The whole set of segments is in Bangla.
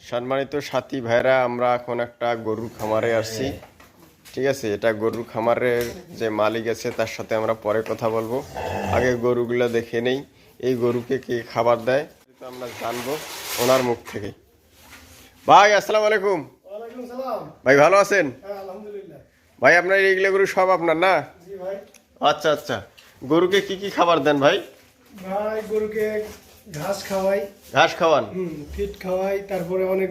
সম্মানিত সাথী ভাইরা আমরা এখন একটা গরুর খামারে আসছি। ঠিক আছে এটা গরুর খামারের যে মালিক আছে তার সাথে আমরা পরে কথা বলব। আগে গরুগুলো দেখে নেই এই গরুকে কে খাবার দেয় আমরা জানব ওনার মুখ থেকে। ভাই আসসালামু আলাইকুম। ভাই ভালো আছেন? হ্যাঁ ভাই আপনার এইগুলো গরু সব আপনার না? আচ্ছা আচ্ছা। গরুকে কি কি খাবার দেন ভাই? ভাই গরুকে ঘাস খাওয়াই। ঘাস খাওয়ান? হুম ফিট খাওয়াই তারপরে অনেক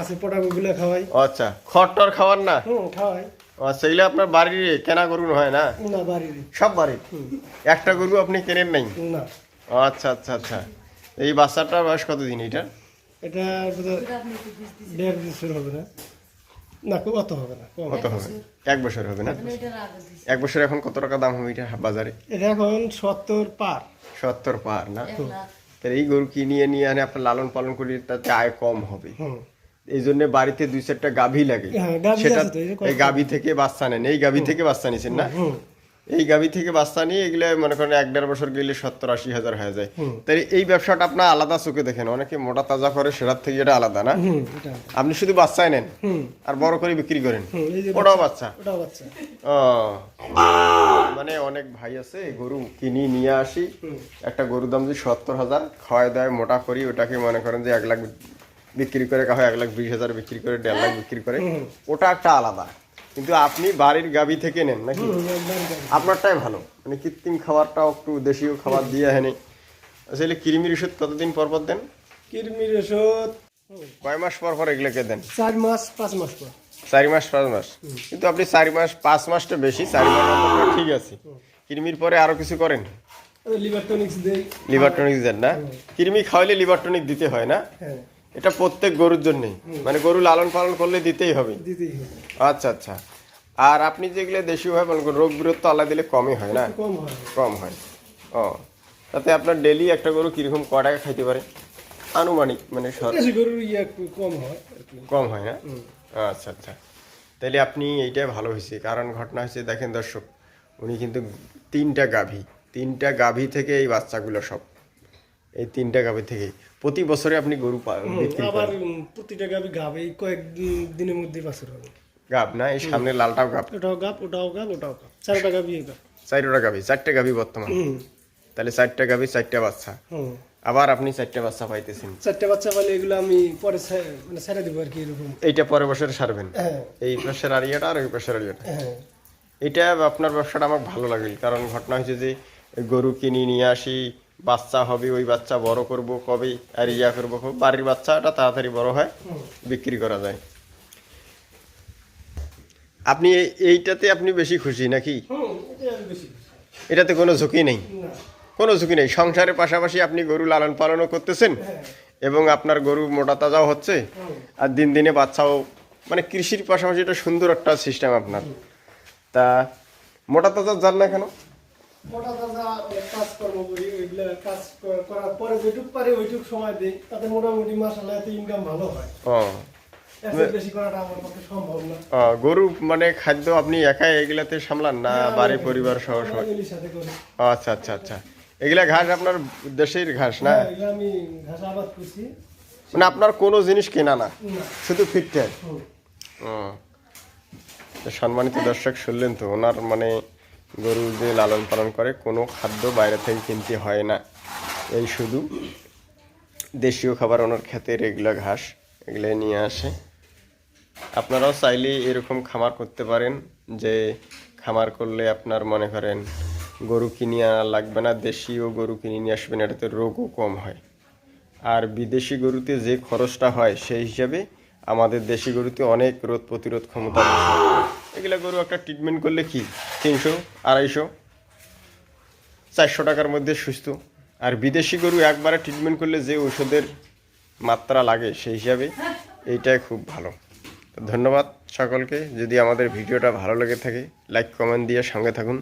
আছে পটাগুলো খাওয়াই। আচ্ছা খড় টর খাওয়ান না? হুম খাওয়াই। আচ্ছা এগুলো আপনার বাড়ির কেনা গরু হয় না? না বাড়ির। সব বাড়ির? একটা গরু আপনি কেনেন নাই? না। আচ্ছা আচ্ছা আচ্ছা। এই বাচ্চাটার বয়স কতদিন এটা? এটা দেড় বছর হবে না। না খুব অত হবে না কত হবে এক বছর হবে না? এক বছর এখন কত টাকা দাম হবে এটা বাজারে? এটা এখন সত্তর পার। সত্তর পার না? তাহলে এই গরু কিনিয়ে নিয়ে আনে আপনার লালন পালন করি তাতে আয় কম হবে। এই জন্য বাড়িতে দুই চারটা গাভী লাগে। হ্যাঁ, সেটা এই গাভী থেকে বাচ্চা নেন এই গাভী থেকে বাচ্চা নিছেন না? এই গাভী থেকে বাচ্চা নিয়ে এগুলো মনে করেন এক দেড় বছর গেলে সত্তর আশি হাজার হয়ে যায়। তাই এই ব্যবসাটা আপনার আলাদা চোখে দেখেন। অনেকে মোটা তাজা করে সেটার থেকে এটা আলাদা না? আপনি শুধু বাচ্চাই নেন আর বড় করে বিক্রি করেন। ওটাও বাচ্চা। ও। মানে অনেক ভাই আছে গরু কিনি নিয়ে আসি। একটা গরুর দাম যদি সত্তর হাজার খাওয়াই দেয় মোটা করি ওটাকে মনে করেন যে এক লাখ বিক্রি করে হয় এক লাখ বিশ হাজার বিক্রি করে দেড় লাখ বিক্রি করে। ওটা একটা আলাদা। কিন্তু আপনি বাড়ির গাবি থেকে নেন নাকি। আপনারটাই ভালো। মানে কৃত্রিম খাবারটাও একটু দেশীয় খাবার দিয়ে হেনে আসলে কৃমির ওষুধ কতদিন পর পর দেন? কৃমির ওষুধ কয় মাস পর পর এগুলোকে দেন? চার মাস পাঁচ মাস পর। চারি মাস পাঁচ মাস। কিন্তু আপনি চারি মাস পাঁচ মাসটা বেশি চারি মাস ঠিক আছে। কৃমির পরে আরও কিছু করেন? লিভার টনিক্স দেই। লিভার দেন না? কৃমি খাওয়াইলে লিভার টনিক দিতে হয় না? হ্যাঁ। এটা প্রত্যেক গরুর জন্যই। মানে গরু লালন পালন করলে দিতেই হবে। দিতেই হবে। আচ্ছা আচ্ছা। আর আপনি যেগুলো দেশি ভাবে পালন করেন, রোগ বিরোধ তো আল্লাহ দিলে কমই হয় না? কম হয়। কম হয়। ও তাতে আপনার ডেলি একটা গরু কীরকম ক টাকা খাইতে পারে? আনুমানিক মানে দেশি গরুর ইয়ে কম হয় কম হয় না? আচ্ছা আচ্ছা। তাহলে আপনি এইটাই ভালো হয়েছে। কারণ ঘটনা হয়েছে দেখেন দর্শক উনি কিন্তু তিনটা গাভী। তিনটা গাভী থেকে এই বাচ্চাগুলো সব। এই তিনটা গাভী থেকে প্রতি বছরে আপনি গরু আবার প্রতিটা গাবি গাব এই কয়েক দিনের মধ্যে বাছুর হবে। গাব না এই সামনে লালটাও গাব ওটাও গাব ওটাও গাব ওটাও গাব চারটা এই গাব চারটা গাভী চারটে গাভী বর্তমান। তাহলে চারটা গাভী চারটা বাচ্চা। আবার আপনি চারটা বাচ্চা পাইতেছেন। চারটা বাচ্চা পালে এগুলো আমি পরে মানে ছেড়ে দেবো আর কি এরকম। এইটা পরে বছর সারবেন। হ্যাঁ। এই পাশের আড়িয়াটা আর ওই পাশের আড়িয়াটা। হ্যাঁ। এটা আপনার ব্যবসাটা আমার ভালো লাগে কারণ ঘটনা হয়েছে যে গরু কিনে নিয়ে আসি বাচ্চা হবে, ওই বাচ্চা বড় করব, কবে আর ইয়া করব। বাড়ির বাচ্চাটা তাড়াতাড়ি বড় হয়, বিক্রি করা যায়। আপনি এই- এইটাতে আপনি বেশি খুশি নাকি। এটাতে কোনো ঝুঁকি নেই? কোনো ঝুঁকি নেই। সংসারের পাশাপাশি আপনি গরু লালন পালনও করতেছেন এবং আপনার গরু মোটা তাজাও হচ্ছে আর দিন দিনে বাচ্চাও মানে কৃষির পাশাপাশি এটা সুন্দর একটা সিস্টেম আপনার। তা মোটা তাজা যান না কেন? মোটা তাজা অনেক কাজকর্ম করি ওইগুলো কাজ করার পরে যেটুক পারি ওইটুক সময় দিই তাতে মোটামুটি মাসাল্লাহ এতে ইনকাম ভালো হয়। ও। এর চেয়ে বেশি করাটা আমার পক্ষে সম্ভব না। ও, গরু মানে খাদ্য আপনি একাই এগুলাতে সামলান না বাড়ি পরিবার সহ আচ্ছা আচ্ছা আচ্ছা। এগুলা ঘাস আপনার দেশের ঘাস না? হ্যাঁ, আমি ঘাস আবাদ করছি। মানে আপনার কোনো জিনিস কেনা না? শুধু। তো সম্মানিত দর্শক শুনলেন তো ওনার মানে গরু যে লালন পালন করে, কোনো খাদ্য বাইরে থেকে কিনতে হয় না। এই শুধু দেশীয় খাবার ওনার খেতে রেগুলার ঘাস এগুলো নিয়ে আসে। আপনারাও চাইলে এরকম খামার করতে পারেন, যে খামার করলে আপনার মনে করেন গরু কিনে আনা লাগবে না, দেশীয় গরু কিনে নিয়ে আসবেন, এটাতে রোগও কম হয়। আর বিদেশি গরুতে যে খরচটা হয়, সেই হিসাবে আমাদের দেশি গরুতে অনেক রোধ প্রতিরোধ ক্ষমতা এগুলা গরু একটা ট্রিটমেন্ট করলে কি? তিনশো, আড়াইশো, চারশো টাকার মধ্যে সুস্থ। আর বিদেশি গরু একবারে ট্রিটমেন্ট করলে যে ওষুধের মাত্রা লাগে সেই হিসাবে এইটাই খুব ভালো। ধন্যবাদ সকলকে। যদি আমাদের ভিডিওটা ভালো লেগে থাকে লাইক কমেন্ট দিয়ে সঙ্গে থাকুন।